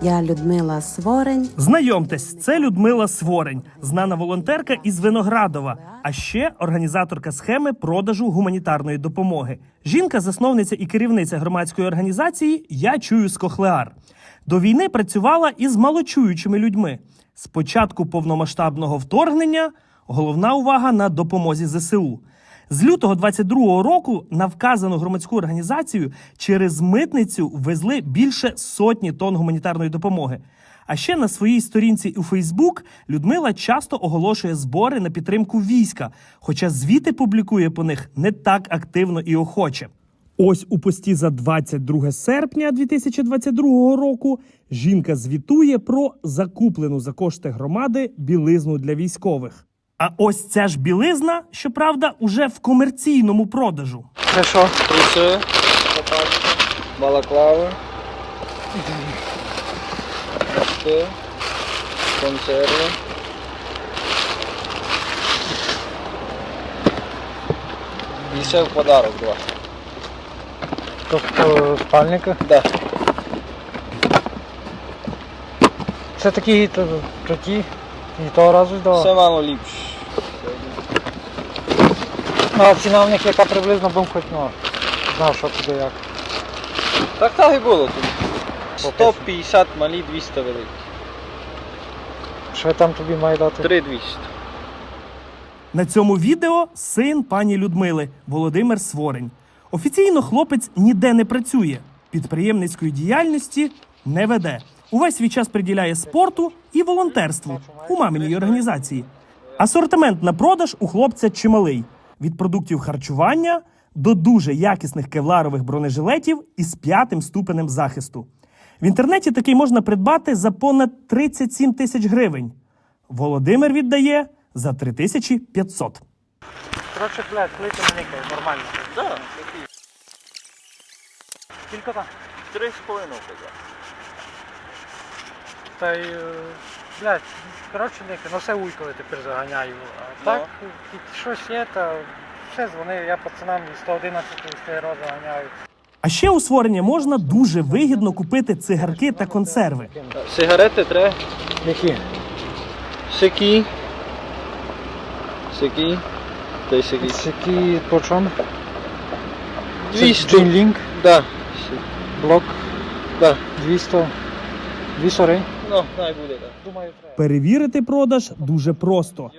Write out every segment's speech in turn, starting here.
Я Людмила Сворень. Знайомтесь, це Людмила Сворень, знана волонтерка із Виноградова, а ще організаторка схеми продажу гуманітарної допомоги. Жінка, засновниця і керівниця громадської організації Я чую Скохлеар. До війни працювала із малочуючими людьми. З початку повномасштабного вторгнення головна увага на допомозі ЗСУ. З лютого 22-го року на вказану громадську організацію через митницю везли більше сотні тонн гуманітарної допомоги. А ще на своїй сторінці у Фейсбук Людмила часто оголошує збори на підтримку війська, хоча звіти публікує по них не так активно і охоче. Ось у пості за 22 серпня 2022 року жінка звітує про закуплену за кошти громади білизну для військових. А ось ця ж білизна, щоправда, уже в комерційному продажу. Це що? Труси, балаклави, мішки, консерви. І ще в подарок два. Тобто спальники. Да. Це такі то, то ті. І того разу здавав. Все мало ліпше. Ну, а ціна в них яка приблизно бум хоч ну, знав, що туди як. Так так і було тут. 150 малі, 200 великі. Що там тобі має дати? 3200. На цьому відео син пані Людмили Володимир Сворень. Офіційно хлопець ніде не працює, підприємницької діяльності не веде. Увесь свій час приділяє спорту і волонтерству у маминій організації. Асортимент на продаж у хлопця чималий: від продуктів харчування до дуже якісних кевларових бронежилетів із п'ятим ступенем захисту. В інтернеті такий можна придбати за понад 37 тисяч гривень. Володимир віддає за 3500. Коротше, блядь, клейте мені нормально. Так, Скільки там? Три з половиною казав. Та й, е, блядь, коротше, Ники, ну все уйкове тепер заганяю. А Ну. так, і щось є, та все дзвонив, я пацанам із 111 СТРО заганяю. А ще у створення можна дуже вигідно купити цигарки та консерви. Сигарети треба. Які? Сики. Сики. Та й сики. Які по чому? 200. Джинлінг, Да. блок Да. 200. 200 рей. Ну, най буде так. Думаю, треба. Перевірити продаж дуже просто.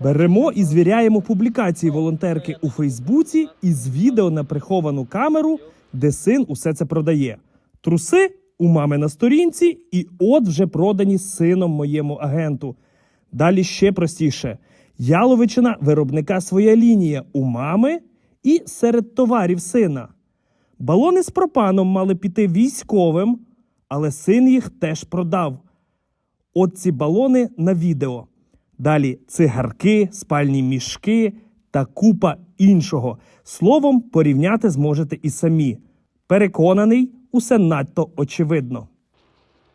Беремо і звіряємо публікації волонтерки у Фейсбуці із відео на приховану камеру, де син усе це продає. Труси у мами на сторінці, і от вже продані сином моєму агенту. Далі ще простіше: яловичина виробника своя лінія у мами і серед товарів сина. Балони з пропаном мали піти військовим, але син їх теж продав. От ці балони на відео. Далі цигарки, спальні мішки та купа іншого. Словом, порівняти зможете і самі. Переконаний, усе надто очевидно.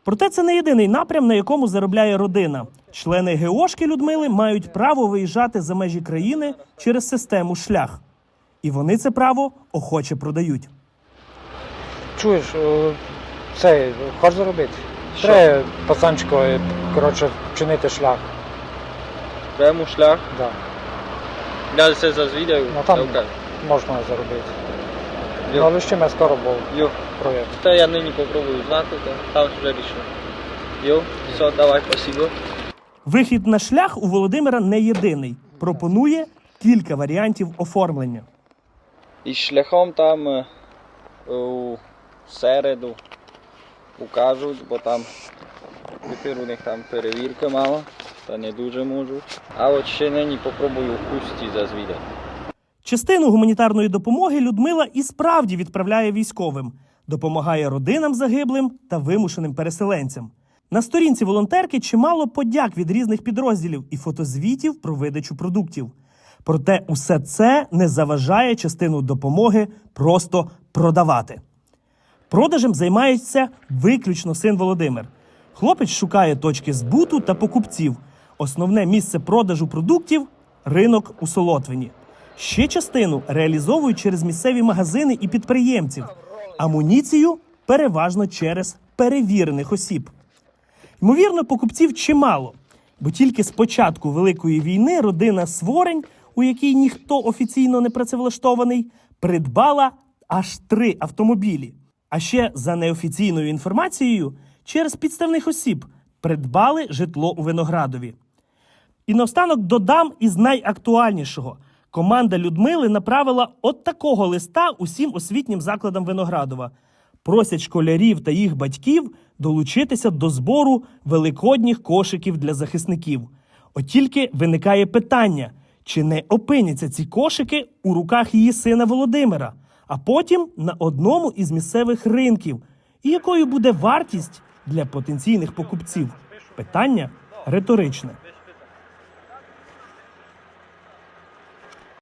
Проте це не єдиний напрям, на якому заробляє родина. Члени ГОшки Людмили мають право виїжджати за межі країни через систему шлях. І вони це право охоче продають. Чуєш, е, це, хочеш заробити? Що? Треба пацанчику, коротше, вчинити шлях. Прямо шлях. Да. Я се зазвідаю. Ну, там- Окей. Можна заробити. Ну, Йо. але ще ми скоро був Йо. проєкт. Та я нині попробую знати, то там вже рішено. Йо, все, давай, спасибо. Вихід на шлях у Володимира не єдиний. Пропонує кілька варіантів оформлення. І шляхом там е, у середу покажуть, бо там тепер у них там перевірка мала, та не дуже можуть. А от ще нині попробую в хусті зазвідати. Частину гуманітарної допомоги Людмила і справді відправляє військовим, допомагає родинам загиблим та вимушеним переселенцям. На сторінці волонтерки чимало подяк від різних підрозділів і фотозвітів про видачу продуктів. Проте усе це не заважає частину допомоги просто продавати. Продажем займається виключно син Володимир. Хлопець шукає точки збуту та покупців. Основне місце продажу продуктів ринок у Солотвині. Ще частину реалізовують через місцеві магазини і підприємців. Амуніцію переважно через перевірених осіб. Ймовірно, покупців чимало, бо тільки з початку Великої війни родина Сворень, у якій ніхто офіційно не працевлаштований, придбала аж три автомобілі. А ще за неофіційною інформацією, через підставних осіб придбали житло у Виноградові. І наостанок додам із найактуальнішого. Команда Людмили направила от такого листа усім освітнім закладам Виноградова. Просять школярів та їх батьків долучитися до збору великодніх кошиків для захисників. От тільки виникає питання, чи не опиняться ці кошики у руках її сина Володимира, а потім на одному із місцевих ринків. І якою буде вартість для потенційних покупців? Питання риторичне.